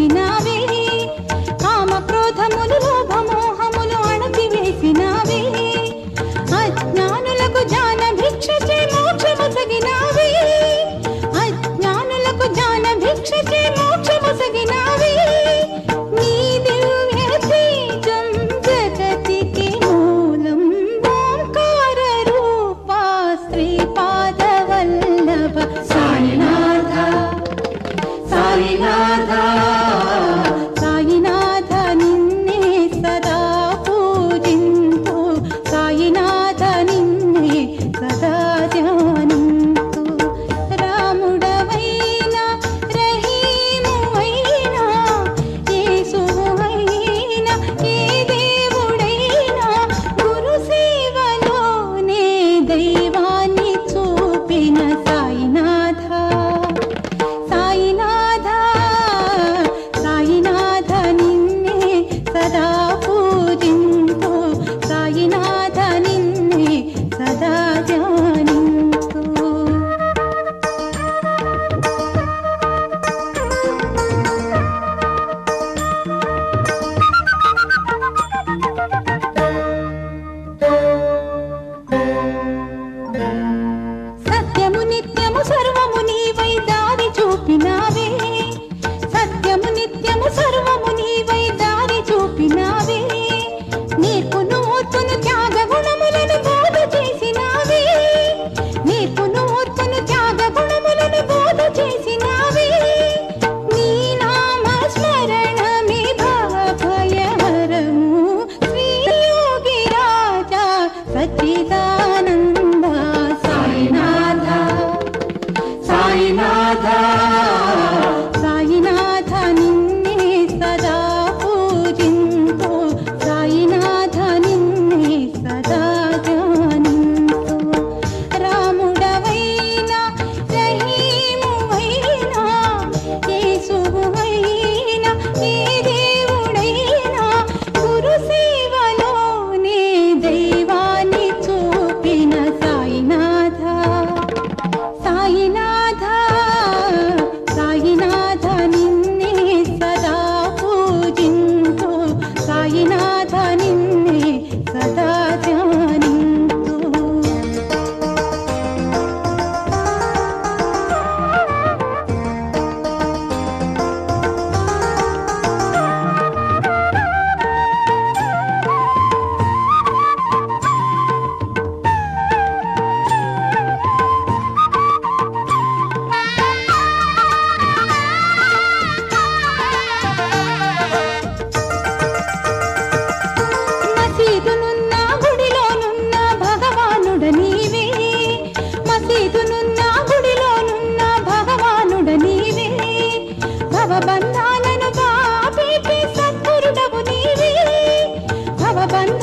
You know. समाधानी బంధాలను బాపి సద్గురుడవు నీవే. భవబంధ